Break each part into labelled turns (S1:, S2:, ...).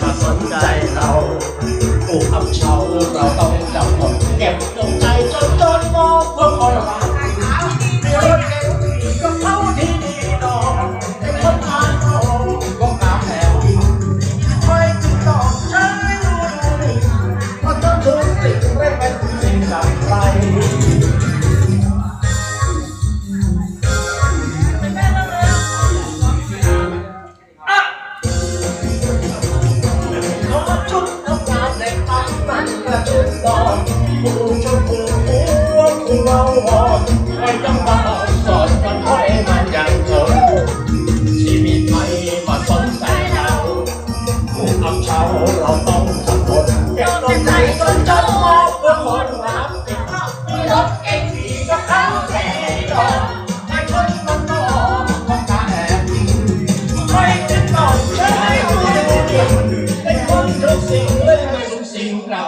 S1: ถ้าสนใจเราผู้ทำเช่าเราต้อง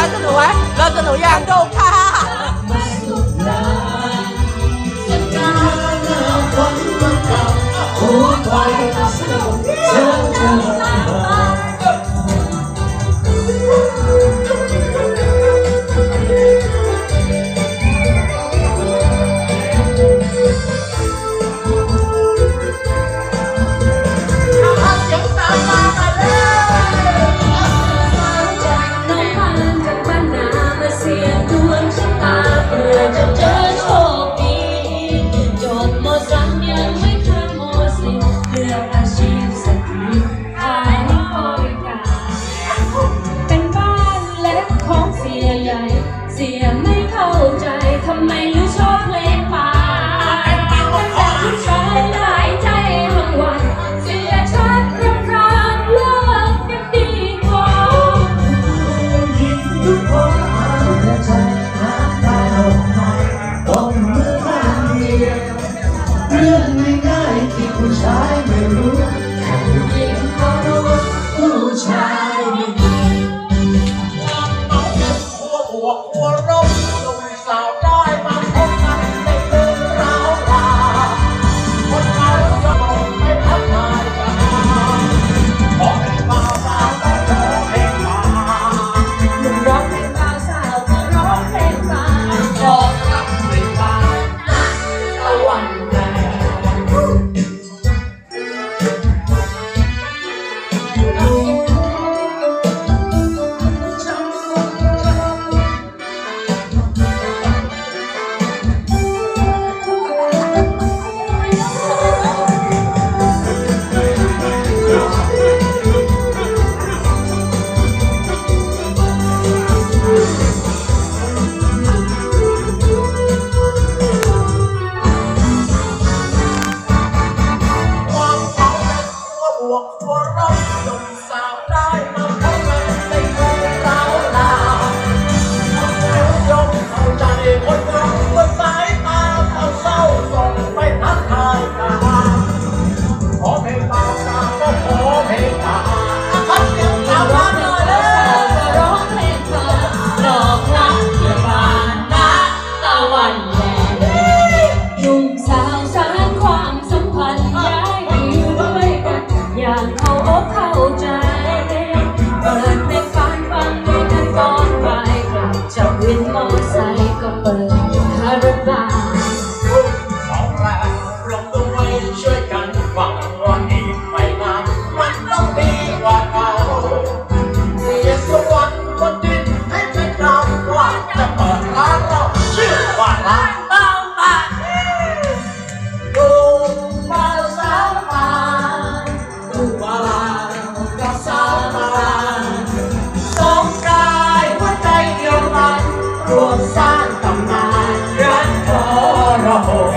S1: ว้สนุกไว้เรา
S2: สนุก
S1: อย่า
S3: งโดงค่ะ
S2: โอ้ยไปสนุ
S3: อ้า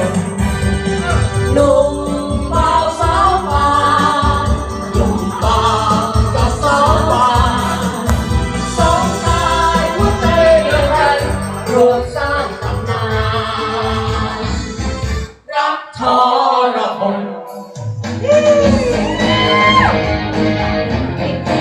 S3: love.